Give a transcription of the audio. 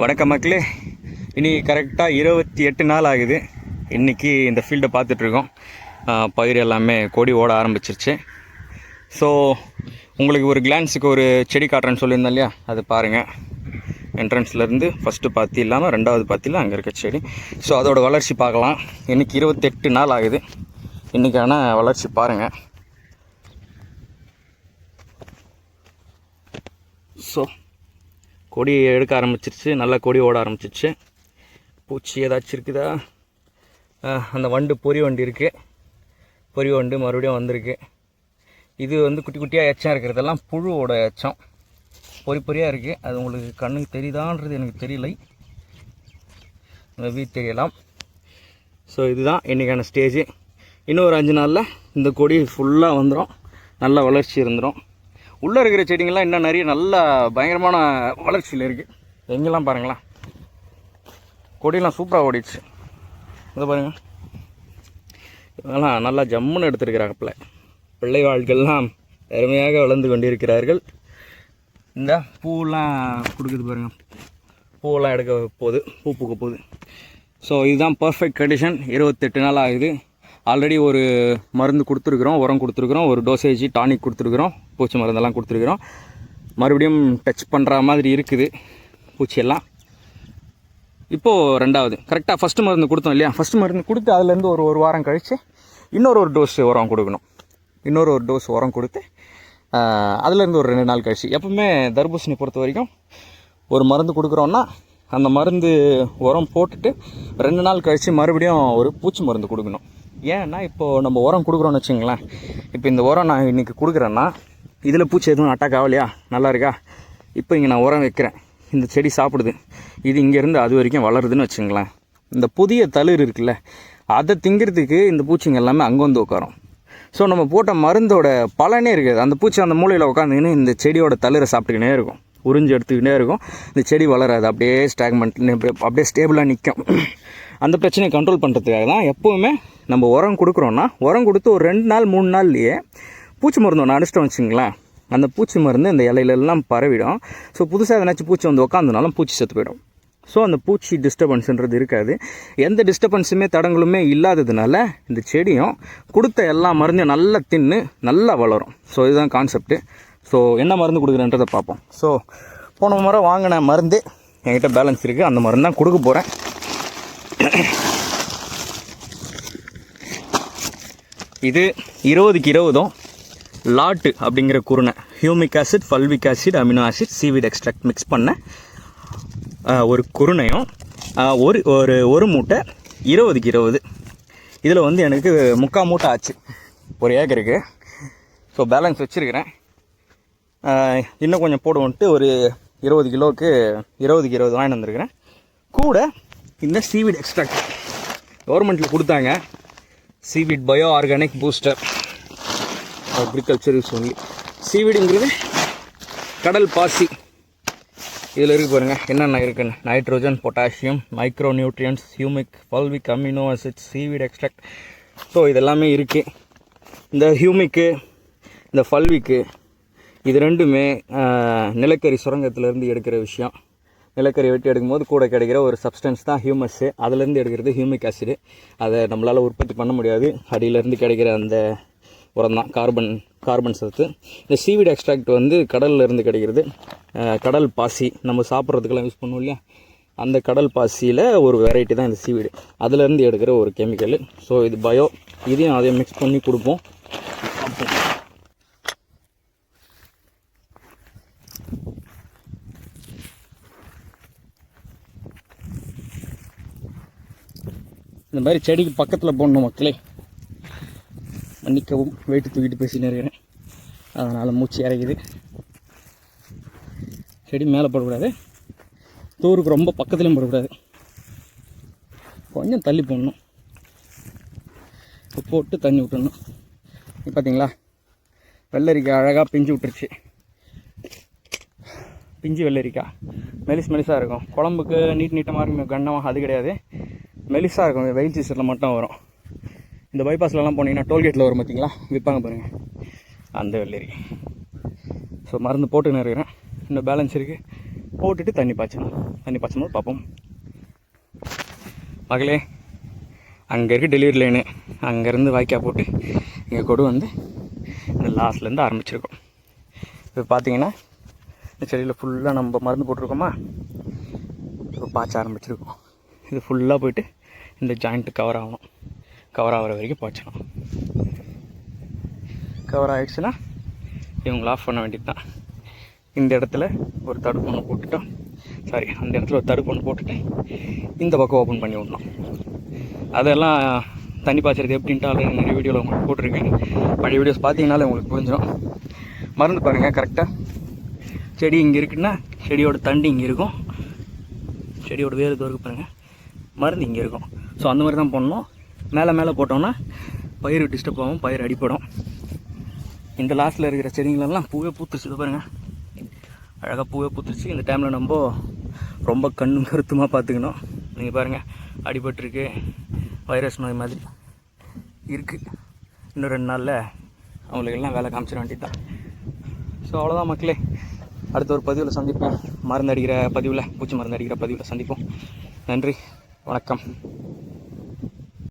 வணக்கம் மக்களே. இனி கரெக்டாக இருபத்தி எட்டு நாள் ஆகுது. இன்றைக்கி இந்த ஃபீல்டை பார்த்துட்ருக்கோம். பயிர் எல்லாமே கொடி ஓட ஆரம்பிச்சிருச்சு. ஸோ உங்களுக்கு ஒரு கிளான்ஸுக்கு ஒரு செடி காட்டுறேன்னு சொல்லியிருந்தேன் இல்லையா? அது பாருங்கள் என்ட்ரன்ஸ்லேருந்து ஃபஸ்ட்டு பாத்தி இல்லாமல் ரெண்டாவது பாத்தியில் அங்கே இருக்க செடி. ஸோ அதோட வளர்ச்சி பார்க்கலாம். இன்றைக்கி இருபத்தெட்டு நாள் ஆகுது. இன்றைக்கான வளர்ச்சி பாருங்கள் ஸோ கொடி எடுக்க ஆரம்பிச்சிருச்சு. நல்லா கொடி ஓட ஆரம்பிச்சிருச்சு. பூச்சி ஏதாச்சும் இருக்குதா? அந்த வண்டு பொறி வண்டு இருக்குது பொறி வண்டு மறுபடியும் வந்திருக்கு. இது வந்து குட்டி குட்டியாக எச்சம் இருக்கிறதெல்லாம் புழுவோட எச்சம். பொறி பொறியாக இருக்குது அது உங்களுக்கு கண்ணுக்கு தெரியுதான்றது எனக்கு தெரியலை. மேபி தெரியலாம். ஸோ இதுதான் இன்றைக்கான ஸ்டேஜ் இன்னும் ஒரு அஞ்சு நாளில் இந்த கொடி ஃபுல்லாக வந்துடும் நல்ல வளர்ச்சி இருந்துடும் உள்ளே இருக்கிற செடிங்கள்லாம் இன்னும் நிறைய நல்ல பயங்கரமான வளர்ச்சியில் இருக்குது எங்கெல்லாம் பாருங்களேன் கொடியெலாம் சூப்பராக ஓடிடுச்சு. இதை பாருங்கள் இதெல்லாம் நல்லா ஜம்முன்னு எடுத்துருக்கிறாங்கப்பில் பிள்ளை. வாழ்கள்லாம் அருமையாக வளர்ந்து கொண்டிருக்கிறார்கள். இந்த பூவெலாம் கொடுக்குது பாருங்கள் பூவெல்லாம் எடுக்க போகுது பூ பூக்க போகுது. ஸோ இதுதான் பர்ஃபெக்ட் கண்டிஷன் இருபத்தெட்டு நாள் ஆகுது. ஆல்ரெடி ஒரு மருந்து கொடுத்துருக்குறோம் உரம் கொடுத்துருக்குறோம் ஒரு டோசேஜ் டானிக் கொடுத்துருக்குறோம் பூச்சி மருந்தெல்லாம் கொடுத்துருக்குறோம். மறுபடியும் டச் பண்ணுற மாதிரி இருக்குது பூச்சியெல்லாம் இப்போது ரெண்டாவது கரெக்டாக ஃபஸ்ட்டு மருந்து கொடுத்தோம் இல்லையா? ஃபஸ்ட்டு மருந்து கொடுத்து அதுலேருந்து ஒரு ஒரு வாரம் கழித்து இன்னொரு ஒரு டோஸ் உரம் கொடுக்கணும். இன்னொரு ஒரு டோஸ் உரம் கொடுத்து அதுலேருந்து ஒரு ரெண்டு நாள் கழிச்சு. எப்பவுமே தர்பூசணி பொறுத்த வரைக்கும் ஒரு மருந்து கொடுக்குறோன்னா அந்த மருந்து உரம் போட்டுட்டு ரெண்டு நாள் கழித்து மறுபடியும் ஒரு பூச்சி மருந்து கொடுக்கணும். ஏன்னா இப்போது நம்ம உரம் கொடுக்குறோன்னு வச்சுங்களேன். இப்போ இந்த உரம் நான் இன்றைக்கி கொடுக்குறேன்னா இதில் பூச்சி எதுவும் அட்டாக் ஆகலையா? நல்லா இருக்கா? இப்போ இங்கே நான் உரம் வைக்கிறேன். இந்த செடி சாப்பிடுது. இது இங்கேருந்து அது வரைக்கும் வளருதுன்னு வச்சுங்களேன். இந்த புதிய தளிர் இருக்குல்ல அதை திங்கிறதுக்கு இந்த பூச்சிங்க எல்லாமே அங்கே வந்து உட்காரும். ஸோ நம்ம போட்ட மருந்தோட பலனே இருக்காது. அந்த பூச்சி அந்த மூலையில் உட்காந்துக்கின்னு இந்த செடியோட தளிரை சாப்பிட்டுக்கினே இருக்கும். உறிஞ்சு எடுத்துக்கிட்டே இருக்கும். இந்த செடி வளராது. அப்படியே ஸ்டாக்மெண்ட் அப்படியே ஸ்டேபிளாக நிற்கும் அந்த பிரச்சனையை கண்ட்ரோல் பண்ணுறதுக்காக தான் எப்போவுமே நம்ம உரம் கொடுக்குறோன்னா உரம் கொடுத்து ஒரு ரெண்டு நாள் மூணு நாள்லையே பூச்சி மருந்து ஒன்று அடிச்சிட்டோம் வச்சுங்களேன் அந்த பூச்சி மருந்து இந்த இலையிலெல்லாம் பரவிடும். ஸோ புதுசாக எதனாச்சும் பூச்சி வந்து உட்காந்துனாலும் பூச்சி செத்து போயிடும். ஸோ அந்த பூச்சி டிஸ்டர்பன்ஸுன்றது இருக்காது. எந்த டிஸ்டர்பன்ஸுமே தடங்களுமே இல்லாததுனால இந்த செடியும் கொடுத்த எல்லா மருந்தையும் நல்லா தின்னு நல்லா வளரும். ஸோ இதுதான் கான்செப்ட்டு ஸோ என்ன மருந்து கொடுக்குறேன்றதை பார்ப்போம். ஸோ போன முறை வாங்கின மருந்து என்கிட்ட பேலன்ஸ் இருக்குது அந்த மருந்து தான் கொடுக்க போகிறேன் இது இருபதுக்கு இருபதும் லாட்டு அப்படிங்கிற குருணை. Humic acid fulvic acid amino acid seaweed extract mix பண்ண ஒரு குருணையும் ஒரு ஒரு ஒரு மூட்டை இருபதுக்கு இருபது. இதில் வந்து எனக்கு முக்கால் மூட்டை ஆச்சு. ஒரு ஏக்கருக்கு. ஸோ பேலன்ஸ் வச்சுருக்கிறேன். இன்னும் கொஞ்சம் போடுவோன்ட்டு ஒரு இருபது கிலோவுக்கு இருபதுக்கு இருபது வாங்கிட்டு வந்திருக்கிறேன். கூட இந்த சீவிட் எக்ஸ்ட்ராக்ட் கவர்மெண்ட்டில் கொடுத்தாங்க. Seaweed bio organic booster agriculture use only சீவிடுங்கிறது கடல் பாசி. இதில் இருக்கு பாருங்க என்னென்ன இருக்குன்னு? Nitrogen potassium micro nutrients humic fulvic amino acids seaweed extract so இதெல்லாமே இருக்குது இந்த ஹியூமிக்கு இந்த ஃபல்விக்கு இது ரெண்டுமே நிலக்கரி சுரங்கத்திலேருந்து எடுக்கிற விஷயம். நிலக்கரி வெட்டி எடுக்கும்போது கூட கிடைக்கிற ஒரு சப்ஸ்டன்ஸ் தான் ஹியூமஸ்ஸு அதுலேருந்து எடுக்கிறது ஹியூமிக் ஆசிடு அதை நம்மளால் உற்பத்தி பண்ண முடியாது. அடியிலேருந்து கிடைக்கிற அந்த உரம் தான் கார்பன் கார்பன் சத்து. இந்த சீவிட் எக்ஸ்ட்ராக்ட் வந்து கடலில் இருந்து கிடைக்கிறது கடல் பாசி. நம்ம சாப்பிட்றதுக்கெல்லாம் யூஸ் பண்ணுவோம் இல்லையா? அந்த கடல் பாசியில் ஒரு வெரைட்டி தான் இந்த சீவிடு அதுலேருந்து எடுக்கிற ஒரு கெமிக்கல் ஸோ இது பயோ இதையும் அதையும் மிக்ஸ் பண்ணி கொடுப்போம். இந்த மாதிரி செடிக்கு பக்கத்தில் போடணும் மக்களே. மன்னிக்கவும் வெயிட்டு தூக்கிட்டு பேசின்னு இருக்கிறேன். அதனால் மூச்சு இறங்குது. செடி மேலே போடக்கூடாது. தூருக்கு ரொம்ப பக்கத்துலேயும் போடக்கூடாது. கொஞ்சம் தள்ளி போடணும். போட்டு தண்ணி விட்டுடணும் இப்போ பார்த்தீங்களா வெள்ளரிக்காய் அழகாக பிஞ்சு விட்டுருச்சு. பிஞ்சு வெள்ளரிக்காய். மெலிஸ் மெலிசாக இருக்கும். குழம்புக்கு நீட் நீட்டமாக இருக்கும். கண்ணமாக அது கிடையாது. மெலிசாக இருக்கும். வெயில் சீசனில் மட்டும் வரும். இந்த பைபாஸ்லலாம் போனீங்கன்னா டோல்கேட்டில் வரும் பார்த்தீங்களா விற்பாங்க பாருங்கள் அந்த வெள்ளரி. ஸோ மருந்து போட்டுன்னு இருக்கிறேன் இன்னும் பேலன்ஸ் இருக்குது போட்டுட்டு தண்ணி பாய்ச்சணும். தண்ணி பாய்ச்சும் போது பார்ப்போம் மகளே அங்கே இருக்க டெலிவரி லைனு அங்கேருந்து வாய்க்கா போட்டு இங்கே கொடு வந்து இந்த லாஸ்ட்லேருந்து ஆரம்பிச்சிருக்கோம். இப்போ பார்த்தீங்கன்னா இந்த செடியில் ஃபுல்லாக நம்ம மருந்து போட்டிருக்கோமா? இப்போ பாய்ச்ச ஆரம்பிச்சிருக்கோம். இது ஃபுல்லாக போயிட்டு இந்த ஜாயிண்ட்டு கவர் ஆகணும். கவர் ஆகிற வரைக்கும் பாய்ச்சணும் கவர் ஆகிடுச்சுன்னா இவங்களை ஆஃப் பண்ண வேண்டியது தான் இந்த இடத்துல ஒரு தடுப்பு ஒன்று போட்டுட்டோம். சாரி அந்த இடத்துல ஒரு தடுப்பு ஒன்று போட்டுட்டு இந்த பக்கம் ஓப்பன் பண்ணி விடணும். அதெல்லாம் தண்ணி பாய்ச்சறது எப்படின்ட்டு ஆல்ரெடி நிறைய வீடியோவில் உங்களுக்கு போட்டிருக்கேன். பழைய வீடியோஸ் பார்த்தீங்கனாலே உங்களுக்கு புரிஞ்சிடும் மறந்து பாருங்கள் கரெக்டாக செடி இங்கே இருக்குன்னா செடியோட தண்டு இங்கே இருக்கும். செடியோட வேறு தோறுக்கு பாருங்கள் மருந்து இங்கே இருக்கும். ஸோ அந்த மாதிரி தான் பண்ணணும். மேலே மேலே போட்டோம்னா பயிர் டிஸ்டர்ப் ஆகும் பயிர் அடிப்படும் இந்த லாஸ்ட்டில் இருக்கிற செடிங்களெல்லாம் பூவே பூத்துருச்சு. இது பாருங்கள் அழகாக பூவே பூத்துருச்சு. இந்த டைமில் நம்ம ரொம்ப கண்ணும் கருத்துமாக பார்த்துக்கணும். நீங்கள் பாருங்கள் அடிபட்டிருக்கு. வைரஸ் நோய் மாதிரி இருக்குது இன்னும் ரெண்டு நாளில் அவங்களுக்கு எல்லாம் வேலை காமிச்சிட வேண்டியது தான் ஸோ அவ்வளோதான் மக்களே. அடுத்த ஒரு பதிவில் சந்திப்போம். மருந்து அடிக்கிற பதிவில் பூச்சி மருந்து அடிக்கிற பதிவில் சந்திப்போம். நன்றி. வணக்கம்.